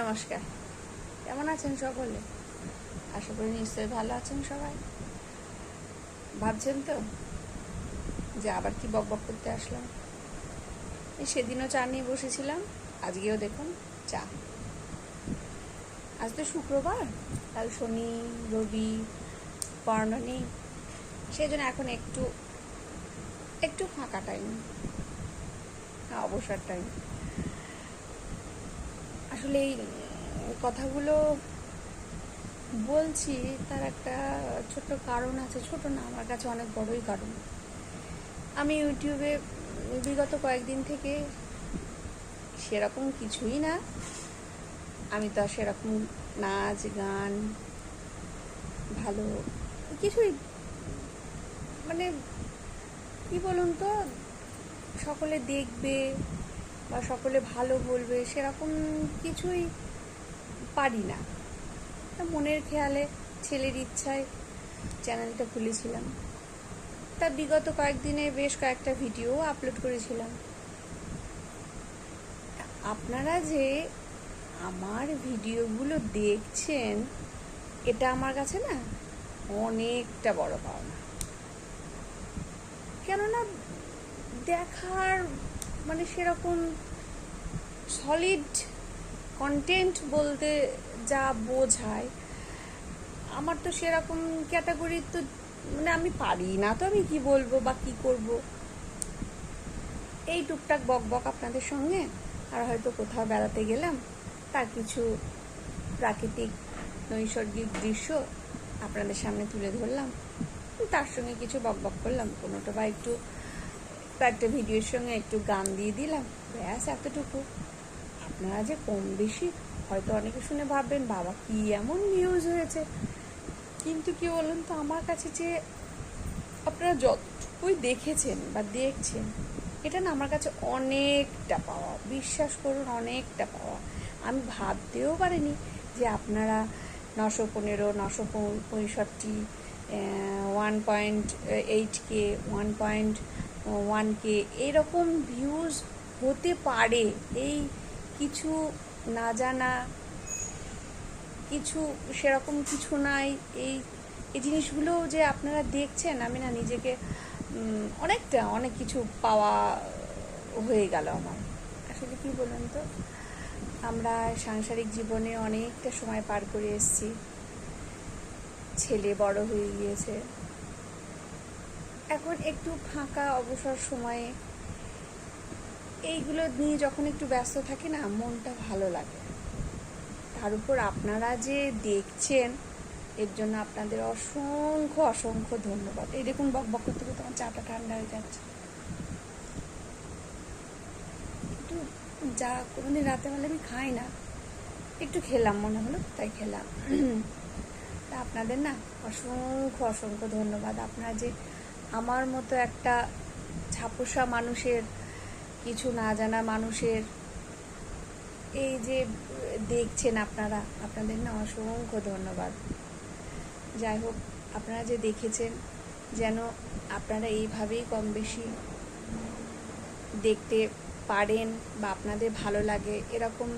নমস্কার। কেমন আছেন সকলে? আশা করি নিশ্চয়ই ভালো আছেন সবাই। ভাবছেন তো যে আবার কি বক বক করতে আসলাম? সেদিনও চা নিয়ে বসেছিলাম, আজকেও দেখুন চা। আজ তো শুক্রবার, কাল শনি, রবি নেই সেই জন্য এখন একটু একটু ফাঁকা টাইম অবসর টাইম আসলে এই কথাগুলো বলছি, তার একটা ছোট্ট কারণ আছে, ছোট না, আমার কাছে অনেক বড়ই কারণ। আমি ইউটিউবে বিগত কয়েকদিন থেকে সেরকম কিছুই না, আমি তো সেরকম নাচ, গান, ভালো কিছুই মানে কি বলুন তো, সকলে দেখবে বা সকলে ভালো বলবে, সেরকম কিছুই পারি না। মনের খেয়ালে, ছেলের ইচ্ছায় চ্যানেলটা খুলেছিলাম। তা বিগত কয়েকদিনে বেশ কয়েকটা ভিডিও আপলোড করেছিলাম। আপনারা যে আমার ভিডিওগুলো দেখছেন, এটা আমার কাছে না অনেকটা বড় পাওনা। কেননা, দেখার মানে সেরকম সলিড কন্টেন্ট বলতে যা বোঝায়, আমার তো সেরকম ক্যাটাগরি তো মানে আমি পারি না, তো আমি কি বলব বা কি করব? এই টুকটাক বক বক আপনাদের সঙ্গে, আর হয়তো কোথাও বেড়াতে গেলাম, তার কিছু প্রাকৃতিক নৈসর্গিক দৃশ্য আপনাদের সামনে তুলে ধরলাম, তার সঙ্গে কিছু বক বক করলাম, কোনোটা বা একটু কয়েকটা ভিডিওর সঙ্গে একটু গান দিয়ে দিলাম। ব্যাস, এতটুকু। আপনারা যে কম বেশি হয়তো অনেকে শুনে ভাববেন, বাবা, কি এমন নিউজ হয়েছে? কিন্তু কি বলুন তো, আমার কাছে যে আপনারা যতটুকুই দেখেছেন বা দেখছেন, এটা না আমার কাছে অনেকটা পাওয়া। বিশ্বাস করুন, অনেকটা পাওয়া। আমি ভাবতেও পারিনি যে আপনারা নশো পনেরো, নশো পঁয়ষট্টি one point eight K one point one K এরকম ভিউজ হতে পারে। এই কিছু না জানা, কিছু সেরকম কিছু নাই। এই এই জিনিসগুলো যে আপনারা দেখছেন, আমি না নিজেকে অনেকটা, অনেক কিছু পাওয়া হয়ে গেল আমার। আসলে কি বলুন তো? আমরা সাংসারিক জীবনে অনেকটা সময় পার করে এসেছি। ছেলে বড় হয়ে গিয়েছে। এখন একটু ফাঁকা অবসর সময়ে এইগুলো নিয়ে যখন একটু ব্যস্ত থাকি না, মনটা ভালো লাগে। তার উপর আপনারা যে দেখছেন, এর জন্য আপনাদের অসংখ্য অসংখ্য ধন্যবাদ। এই দেখুন, বক বক করতে করতে আমার চাটা ঠান্ডা হয়ে যাচ্ছে। একটু যা কোনোদিন রাতে হলে আমি খাই না, একটু খেলাম মনে হলো, তাই খেলাম। তা আপনাদের না অসংখ্য অসংখ্য ধন্যবাদ। আপনারা যে আমার মতো একটা ছাপোষা মানুষের, কিছু না জানা মানুষের, এই যে দেখছেন আপনারা, আপনাদের না অসংখ্য ধন্যবাদ। যাই হোক, আপনারা যে দেখেছেন, যেন আপনারা এইভাবেই কম বেশি দেখতে পারেন বা আপনাদের ভালো লাগে, এরকম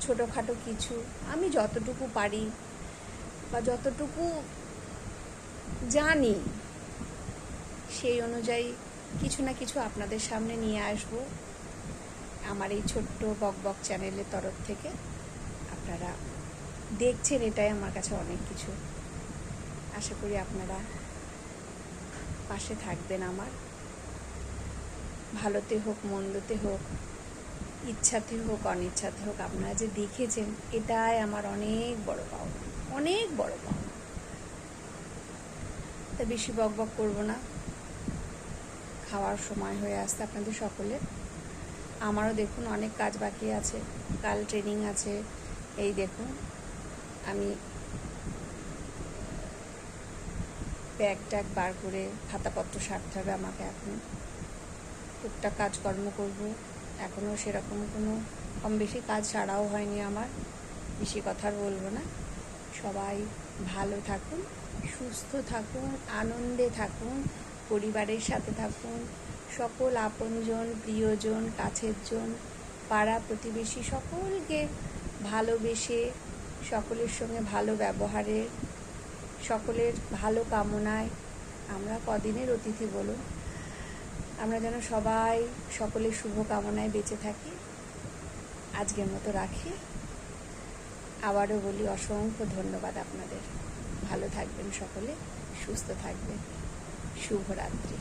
ছোটোখাটো কিছু আমি যতটুকু পারি বা যতটুকু জানি সেই অনুযায়ী কিছু না কিছু আপনাদের সামনে নিয়ে আসব। আমার এই ছোট্ট বক বক চ্যানেলের তরফ থেকে। আপনারা দেখছেন এটাই আমার কাছে অনেক কিছু। আশা করি আপনারা পাশে থাকবেন আমার। ভালোতে হোক, মন্দতে হোক, ইচ্ছাতে হোক, অনিচ্ছাতে হোক, আপনারা যে দেখেছেন, এটাই আমার অনেক বড় পাওয়া অনেক বড় পাওয়া তা বেশি বক বক করব না। খাওয়ার সময় হয়ে আসতে আপনাদের সকলে। আমারও দেখুন অনেক কাজ বাকি আছে। কাল ট্রেনিং আছে। এই দেখুন, আমি ব্যাগ ট্যাগ বার করে খাতাপত্র সারতে হবে আমাকে এখন। টুকটাক কাজকর্ম করব। এখনও সেরকম কোনো কম বেশি কাজ সারাও হয়নি আমার। বেশি কথা বলব না। সবাই ভালো থাকুন, সুস্থ থাকুন, আনন্দে থাকুন। পরিবারের সাথে থাকুন। সকল আপনজন, প্রিয়জন, কাছের জন, পাড়া প্রতিবেশী সকলকে ভালোবেসে, সকলের সঙ্গে ভালো ব্যবহারের সকলের ভালো কামনায় আমরা কদিনের অতিথি বলুন। আমরা যেন সবাই সকলের শুভ কামনায় বেঁচে থাকি। আজকের মতো রাখি। আবারও বলি অসংখ্য ধন্যবাদ আপনাদের। ভালো থাকবেন সকলে, সুস্থ থাকবেন। শুভরাত্রি।